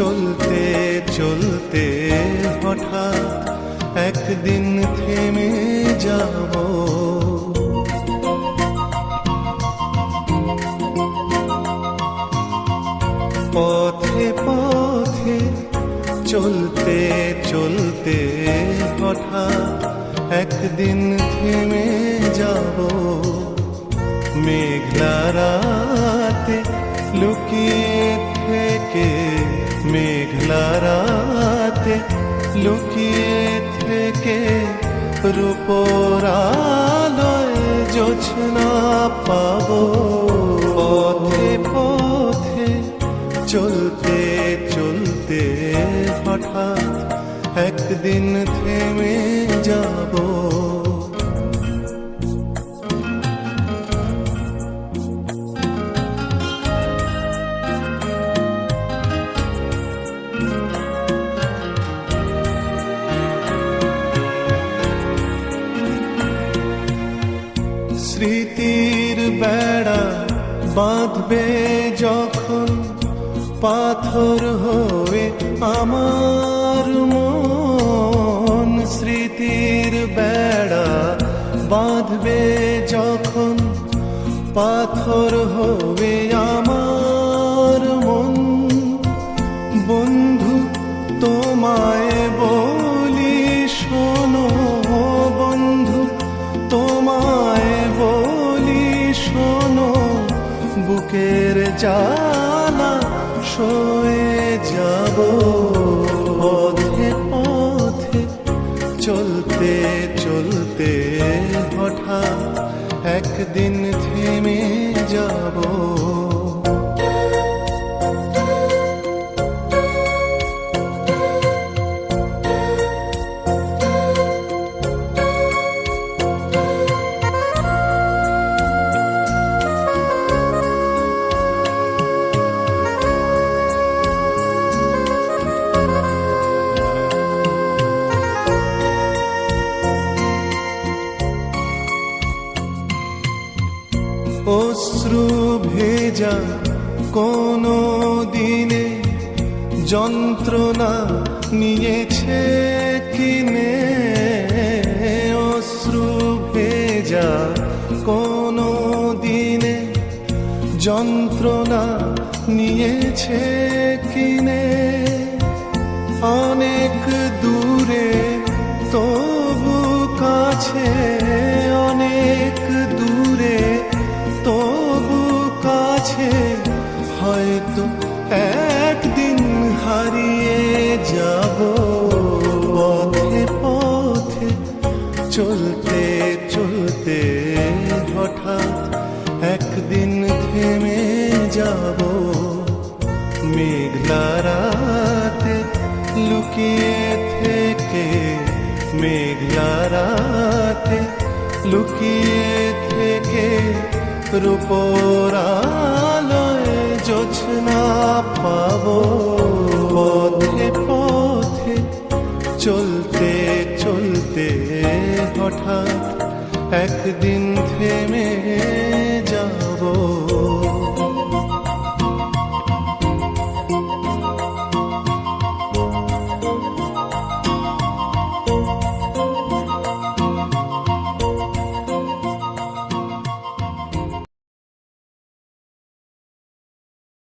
চলতে চলতে হঠাৎ একদিন থেমে যাব। পথে পথে চলতে চলতে হঠাৎ একদিন থেমে যাব। মেঘলা রাতে লুকিয়ে থেকে মেঘলা রাতে লুকিয়ে থেকে রূপর আলোয় জোছনা পাবো। পথে পথে, চলতে চলতে হঠাৎ একদিন থেমে যাব। স্মৃতির বেড়া বাঁধবে যখন পাথর হয়ে আমার মন। স্মৃতির বেড়া বাঁধবে যখন পাথর হবে আমার বুকের জ্বালা সয়ে যাব। পথে পথে চলতে চলতে হঠাৎ একদিন থেমে যাব। অশ্রু ভেজা কোনো দিনে যন্ত্রণা নিয়েছে কিনে। অশ্রু ভেজা কোনো দিনে যন্ত্রণা নিয়েছে কিনে। অনেক দূরে তবু কাছে একদিন হারিয়ে যাব পথে পথে, চলতে চলতে হঠাৎ একদিন থেমে যাব। মেঘলা লুকিয়ে থেকে, মেঘলা লুকিয়ে থেকে রূপর আলোয় না পাবো পথে পথে চলতে চলতে হঠাৎ একদিন থেমে যাব